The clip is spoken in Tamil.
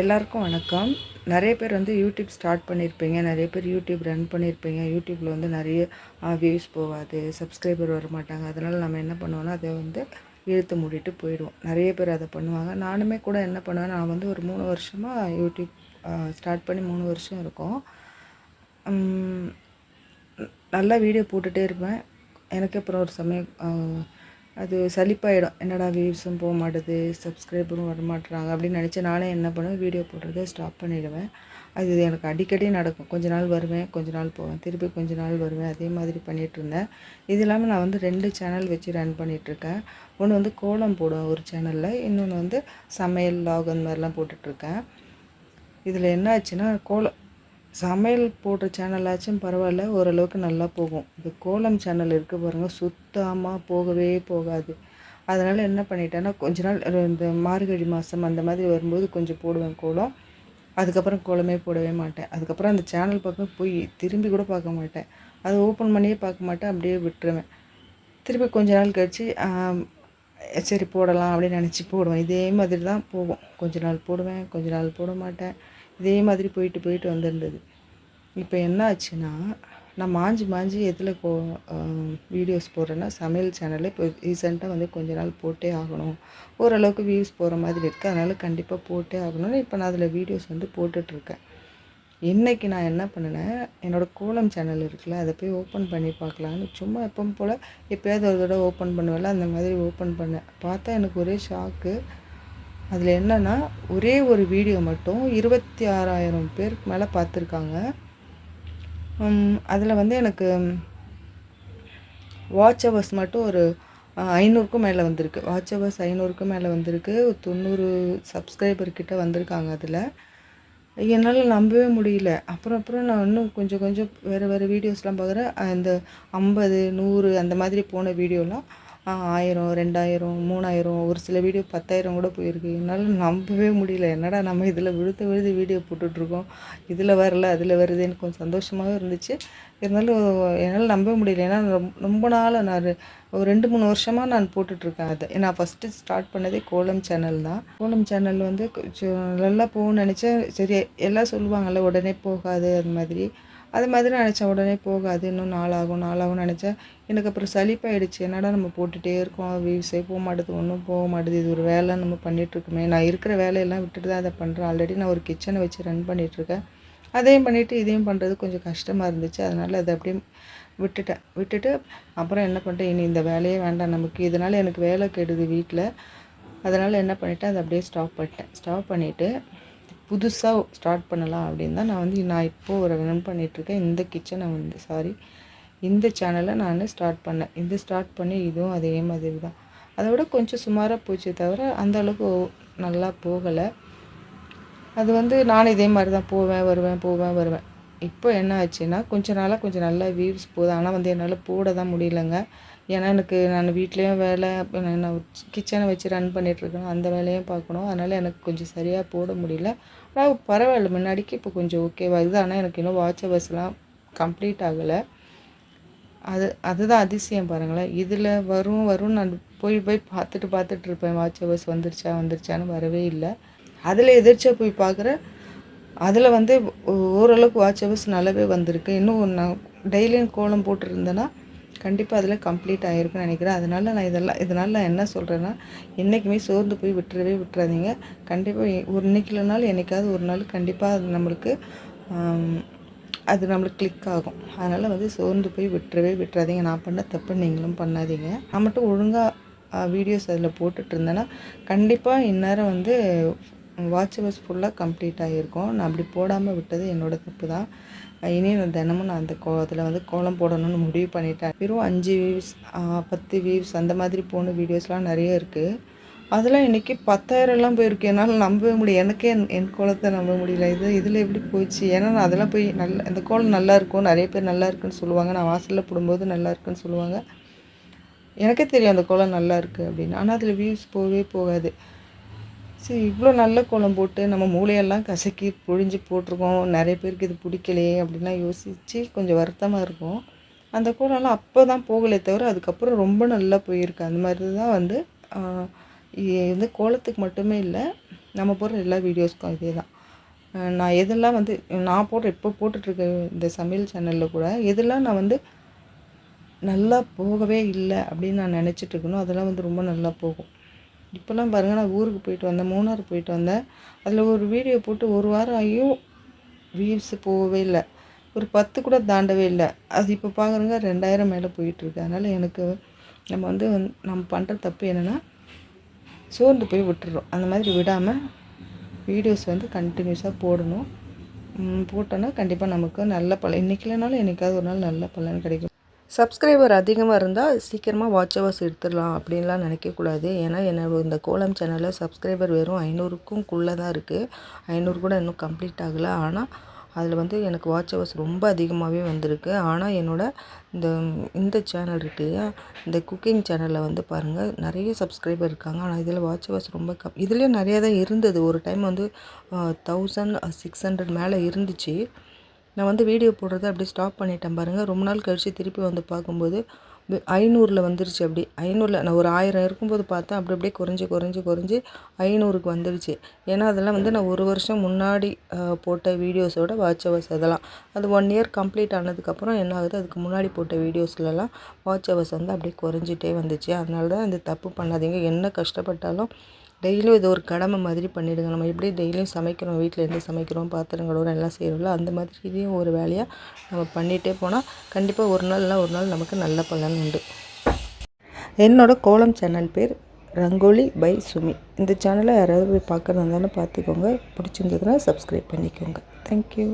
எல்லாருக்கும் வணக்கம். நிறைய பேர் வந்து யூடியூப் ஸ்டார்ட் பண்ணியிருப்பீங்க நிறைய பேர் யூடியூப் ரன் பண்ணியிருப்பீங்க யூடியூப்பில் வந்து நிறைய வியூஸ் போகாது. சப்ஸ்கிரைபர் வர மாட்டாங்க. அதனால் நம்ம என்ன பண்ணுவோன்னா அதை வந்து இழுத்து மூடிட்டு போயிடுவோம். நிறைய பேர் அதை பண்ணுவாங்க. நானுமே கூட என்ன பண்ணுவேன் நான் வந்து ஒரு மூணு வருஷமாக யூடியூப் ஸ்டார்ட் பண்ணி மூணு வருஷம் இருக்கும். நல்லா வீடியோ போட்டுகிட்டே இருப்பேன். எனக்கு அப்புறம் ஒரு சமயம் அது சலிப்பாயிடும். என்னடா வியூஸும் போக மாட்டுது சப்ஸ்கிரைபரும் வர மாட்டுறாங்க அப்படின்னு நினச்சி நானே என்ன பண்ணுவேன் வீடியோ போடுறதை ஸ்டாப் பண்ணிடுவேன். அது எனக்கு அடிக்கடி நடக்கும். கொஞ்ச நாள் வருவேன் கொஞ்ச நாள் போவேன். திருப்பி கொஞ்ச நாள் வருவேன். அதே மாதிரி பண்ணிகிட்டு இருந்தேன். இது இல்லாமல் நான் வந்து ரெண்டு சேனல் வச்சு ரன் பண்ணிகிட்ருக்கேன் ஒன்று வந்து கோலம் போடுவேன் ஒரு சேனலில் இன்னொன்று வந்து சமையல் லாக் அந்த மாதிரிலாம் போட்டுட்ருக்கேன் இதில் என்ன ஆச்சுன்னா கோலம் சமையல் போடுற சேனலாச்சும் பரவாயில்ல ஓரளவுக்கு நல்லா போகும். இந்த கோலம் சேனல் இருக்குது பாருங்கள் சுத்தமாக போகவே போகாது. அதனால் என்ன பண்ணிட்டேன்னா கொஞ்ச நாள் இந்த மார்கழி மாதம் அந்த மாதிரி வரும்போது கொஞ்சம் போடுவேன் கோலம். அதுக்கப்புறம் கோலமே போடவே மாட்டேன். அதுக்கப்புறம் அந்த சேனல் பக்கம் போய் திரும்பி கூட பார்க்க மாட்டேன். அதை ஓப்பன் பண்ணியே பார்க்க மாட்டேன் அப்படியே விட்டுருவேன். திருப்பி கொஞ்ச நாள் கழித்து சரி போடலாம் அப்படின்னு நினச்சி போடுவேன். இதே மாதிரி தான் போகும். கொஞ்ச நாள் போடுவேன் கொஞ்ச நாள் போட மாட்டேன். இதே மாதிரி போயிட்டு போயிட்டு வந்துருந்தது. இப்போ என்ன ஆச்சுன்னா நான் மாஞ்சி மாஞ்சி எதில் கோ வீடியோஸ் போடுறேன்னா சமையல் சேனலில் இப்போ ரீசெண்டாக வந்து கொஞ்ச நாள் போட்டே ஆகணும். ஓரளவுக்கு வியூஸ் போகிற மாதிரி இருக்குது அதனால் கண்டிப்பாக போட்டே ஆகணும்னு இப்போ நான் அதில் வீடியோஸ் வந்து போட்டுட்ருக்கேன். இன்றைக்கி நான் என்ன பண்ணினேன் என்னோடய கோலம் சேனல் இருக்குல்ல அதை போய் ஓப்பன் பண்ணி பார்க்கலான்னு சும்மா எப்பவும் போல் எப்போயாவது ஒரு தடவை ஓப்பன் பண்ணுவேன்ல அந்த மாதிரி ஓப்பன் பண்ணேன். பார்த்தா எனக்கு ஒரே ஷாக்கு அதில் என்னென்னா ஒரே ஒரு வீடியோ மட்டும் இருபத்தி ஆறாயிரம் பேருக்கு மேலே பார்த்துருக்காங்க அதில் வந்து எனக்கு வாட்ச் ஹவர்ஸ் மட்டும் ஒரு ஐநூறுக்கும் மேலே வந்திருக்கு. வாட்ச் ஹவர்ஸ் ஐநூறுக்கும் மேலே வந்திருக்கு. தொண்ணூறு சப்ஸ்கிரைபர்கிட்ட வந்திருக்காங்க அதில். என்னால் நம்பவே முடியல. அப்புறம் அப்புறம் நான் இன்னும் கொஞ்சம் கொஞ்சம் வேறு வேறு வீடியோஸ்லாம் பார்க்குறேன் அந்த ஐம்பது நூறு அந்த மாதிரி போன வீடியோலாம் ஆயிரம் ரெண்டாயிரம் மூணாயிரம் ஒரு சில வீடியோ பத்தாயிரம் கூட போயிருக்கு. என்னால் நம்பவே முடியல. என்னடா நம்ம இதில் விழுத்து விழுது வீடியோ போட்டுட்ருக்கோம் இதில் வரல அதில் வருது எனக்கு கொஞ்சம் சந்தோஷமாகவும் இருந்துச்சு. இருந்தாலும் என்னால் நம்ப முடியல. ஏன்னா ரொம்ப ரொம்ப நாள் நான் ஒரு- ரெண்டு மூணு வருஷமாக நான் போட்டுட்ருக்கேன் அதை. நான் ஃபஸ்ட்டு ஸ்டார்ட் பண்ணதே கோலம் சேனல் தான். கோலம் சேனல் வந்து கொஞ்சம் நல்லா போகணும்னு நினச்சேன் சரி எல்லாம் சொல்லுவாங்கள்ல உடனே போகாது அது மாதிரி. அது மாதிரி நினச்சேன் உடனே போகாது இன்னும் நாளாகும் நாளாகும்னு நினச்சேன். எனக்கு அப்புறம் சளிப்பாயிடுச்சு என்னடா நம்ம போட்டுகிட்டே இருக்கோம் வியூஸே போக மாட்டேது ஒன்றும் போக மாட்டேது இது ஒரு வேலை நம்ம பண்ணிகிட்ருக்கோமே நான் இருக்கிற வேலையெல்லாம் விட்டுட்டு தான் அதை பண்ணுறேன் ஆல்ரெடி நான் ஒரு கிச்சனை வச்சு ரன் பண்ணிகிட்ருக்கேன் அதையும் பண்ணிவிட்டு இதையும் பண்ணுறது கொஞ்சம் கஷ்டமாக இருந்துச்சு. அதனால் அதை அப்படியே விட்டுட்டேன். விட்டுட்டு அப்புறம் என்ன பண்ணிட்டேன் இனி இந்த வேலையே வேண்டாம் நமக்கு. இதனால் எனக்கு வேலை கெடுது வீட்டில் அதனால் என்ன பண்ணிட்டேன் அதை அப்படியே ஸ்டாப் பண்ணிட்டேன். ஸ்டாப் பண்ணிவிட்டு புதுசாக ஸ்டார்ட் பண்ணலாம் அப்படின்னு தான் நான் வந்து நான் இப்போது ஒரு ரன் பண்ணிகிட்ருக்கேன் இந்த கிச்சனை வந்து சாரி இந்த சேனலை நான் ஸ்டார்ட் பண்ணேன். இது ஸ்டார்ட் பண்ணி இதுவும் அதே மாதிரி தான். அதை விட கொஞ்சம் சுமாராக போச்சு தவிர அந்தளவுக்கு நல்லா போகலை. அது வந்து நானும் இதே மாதிரி தான் போவேன் வருவேன் போவேன் வருவேன். இப்போ என்ன ஆச்சுன்னா கொஞ்ச நாளாக கொஞ்சம் நல்லா வியூஸ் போகுது. ஆனால் வந்து என்னால் போட தான் முடியலங்க. ஏன்னா எனக்கு நான் வீட்லேயும் வேலை நான் கிச்சனை வச்சு ரன் பண்ணிகிட்ருக்கேன் அந்த வேலையும் பார்க்கணும். அதனால் எனக்கு கொஞ்சம் சரியாக போட முடியல. ஆனால் பரவாயில்ல. முன்னாடிக்கு இப்போ கொஞ்சம் ஓகே வருது ஆனால் எனக்கு இன்னும் வாட்ச் ஹவர்ஸ்லாம் கம்ப்ளீட் ஆகலை. அது அதுதான் அதிசயம் பாருங்களேன். இதில் வரும் வரும். நான் போய் போய் பார்த்துட்டு பார்த்துட்டு இருப்பேன். வாட்ச் ஹவர்ஸ் வந்துருச்சா வந்துருச்சான்னு வரவே இல்லை. அதில் எதிர்ச்சியாக போய் பார்க்குறேன் அதில் வந்து ஓரளவுக்கு வாட்ச் ஹவர்ஸ் நல்லாவே வந்திருக்கு. இன்னும் நான் டெய்லியும் கோலம் போட்டிருந்தேன்னா கண்டிப்பாக அதில் கம்ப்ளீட் ஆகிருக்குன்னு நினைக்கிறேன். அதனால் நான் இதெல்லாம் இதனால் நான் என்ன சொல்கிறேன்னா என்றைக்குமே சோர்ந்து போய் விட்டுறவே விட்டுறாதீங்க. கண்டிப்பாக ஒரு இன்னைக்கு இல்லைனாலும் என்னைக்காவது ஒரு நாள் கண்டிப்பாக அது நம்மளுக்கு அது நம்மளுக்கு கிளிக் ஆகும். அதனால் வந்து சோர்ந்து போய் விட்டுறவே விட்டுறாதீங்க. நான் பண்ண தப்பு நீங்களும் பண்ணாதீங்க. நான் மட்டும் ஒழுங்காக வீடியோஸ் அதில் போட்டுட்டு இருந்தேன்னா கண்டிப்பாக இந்நேரம் வந்து வாட்ச் ஹவர்ஸ் ஃபுல்லாக கம்ப்ளீட் ஆகியிருக்கும் நான் அப்படி போடாமல் விட்டது என்னோட தப்பு தான் இனி நான் தினமும் நான் அந்த கோ அதில் வந்து கோலம் போடணும்னு முடிவு பண்ணிட்டேன். வெறும் அஞ்சு வியூஸ் பத்து வியூஸ் அந்த மாதிரி போன வீடியோஸ்லாம் நிறைய இருக்குது அதெல்லாம் இன்றைக்கி பத்தாயிரம்லாம் போயிருக்கு. என்னால் நம்பவே முடியும் எனக்கே என் என் கோலத்தை நம்ப முடியல. இது இதில் எப்படி போச்சு? ஏன்னா நான் அதெல்லாம் போய் நல்ல இந்த கோலம் நல்லா இருக்கும். நிறைய பேர் நல்லா இருக்குன்னு சொல்லுவாங்க. நான் வாசலில் போடும்போது நல்லா இருக்குன்னு சொல்லுவாங்க. எனக்கே தெரியும் அந்த கோலம் நல்லா இருக்குது அப்படின்னு. ஆனால் அதில் வியூஸ் போகவே போகாது. சரி இவ்வளோ நல்ல கோலம் போட்டு நம்ம மூளையெல்லாம் கசக்கி புழிஞ்சு போட்டிருக்கோம். நிறைய பேருக்கு இது பிடிக்கலையே அப்படின்லாம் யோசித்து கொஞ்சம் வருத்தமாக இருக்கும். அந்த கோலம்லாம் அப்போ தான் போகலே தவிர அதுக்கப்புறம் ரொம்ப நல்லா போயிருக்கு. அந்த மாதிரி தான் வந்து இது கோலத்துக்கு மட்டுமே இல்லை நம்ம போடுற எல்லா வீடியோஸ்க்கும் இதே தான் நான் எதெல்லாம் வந்து நான் போடுற இப்போ போட்டுட்ருக்க இந்த சமையல் சேனலில் கூட எதெல்லாம் நான் வந்து நல்லா போகவே இல்லை அப்படின்னு நான் நினச்சிட்ருக்கணும் அதெல்லாம் வந்து ரொம்ப நல்லா போகும். இப்போல்லாம் பாருங்கள் நான் ஊருக்கு போயிட்டு வந்தேன் மூணார் போயிட்டு வந்தேன். அதில் ஒரு வீடியோ போட்டு ஒரு வாரம் ஆகியும் வியூஸ் போகவே இல்லை. ஒரு பத்து கூட தாண்டவே இல்லை. அது இப்போ பார்க்குறங்க ரெண்டாயிரம் மேலே போயிட்டுருக்கு அதனால் எனக்கு நம்ம வந்து நம்ம பண்ணுற தப்பு என்னென்னா சோர்ந்து போய் விட்டுறோம். அந்த மாதிரி விடாமல் வீடியோஸ் வந்து கண்டினியூஸாக போடணும். போட்டோன்னா கண்டிப்பாக நமக்கு நல்ல பலன். இன்றைக்கி இல்லைனாலும் என்றைக்காவது ஒரு நாள் நல்ல பலன் கிடைக்கும். சப்ஸ்கிரைபர் அதிகமாக இருந்தால் சீக்கிரமாக வாட்ச் ஹவர்ஸ் எடுத்துடலாம் அப்படின்லாம் நினைக்கக்கூடாது. ஏன்னா என்னோட இந்த கோலம் சேனலில் சப்ஸ்கிரைபர் வெறும் ஐநூறுக்கும் குள்ளே தான் இருக்குது ஐநூறு கூட இன்னும் கம்ப்ளீட் ஆகலை. ஆனால் அதில் வந்து எனக்கு வாட்ச் ஹவர்ஸ் ரொம்ப அதிகமாகவே வந்திருக்கு. ஆனால் என்னோட இந்த இந்த சேனல் இருக்கு இல்லையா? இந்த குக்கிங் சேனலில் வந்து பாருங்கள் நிறைய சப்ஸ்கிரைபர் இருக்காங்க. ஆனால் இதில் வாட்ச் ஹவர்ஸ் ரொம்ப கம் இதுலேயே நிறையா தான் இருந்தது. ஒரு டைம் வந்து தௌசண்ட் சிக்ஸ் ஹண்ட்ரட் மேலே இருந்துச்சு. நான் வந்து வீடியோ போடுறத அப்படியே ஸ்டாப் பண்ணிட்டேன் பாருங்கள் ரொம்ப நாள் கழித்து திருப்பி வந்து பார்க்கும்போது ஐநூறில் வந்துருச்சு அப்படி. ஐநூறில் நான் ஒரு ஆயிரம் இருக்கும்போது பார்த்தேன். அப்படி அப்படியே குறைஞ்சி குறைஞ்சி குறைஞ்சி ஐநூறுக்கு வந்துருச்சு. ஏன்னா அதெல்லாம் வந்து நான் ஒரு வருஷம் முன்னாடி போட்ட வீடியோஸோட வாட்ச் ஹவர்ஸ் அதெல்லாம். அது ஒன் இயர் கம்ப்ளீட் ஆனதுக்கப்புறம் என்ன ஆகுது? அதுக்கு முன்னாடி போட்ட வீடியோஸ்லலாம் வாட்ச் ஹவர்ஸ் வந்து அப்படியே குறைஞ்சிட்டே வந்துச்சு. அதனால தான் இந்த தப்பு பண்ணாதீங்க. என்ன கஷ்டப்பட்டாலும் டெய்லியும் இது ஒரு கடமை மாதிரி பண்ணிவிடுங்க நம்ம எப்படி டெய்லியும் சமைக்கிறோம் வீட்டில் இருந்து சமைக்கிறோம் பாத்திரம் கழுவுறோம் எல்லாம் செய்கிறோம்ல அந்த மாதிரி இதையும் ஒரு வேலையாக நம்ம பண்ணிகிட்டே போனால் கண்டிப்பாக ஒரு நாள்னா ஒரு நாள் நமக்கு நல்ல பலன் உண்டு. என்னோட கோலம் சேனல் பேர் ரங்கோலி பை சுமி. இந்த சேனலை யாராவது போய் பார்க்குறதா இருந்தாலும் பார்த்துக்கோங்க. பிடிச்சிருந்ததுன்னா சப்ஸ்கிரைப் பண்ணிக்கோங்க. தேங்க்யூ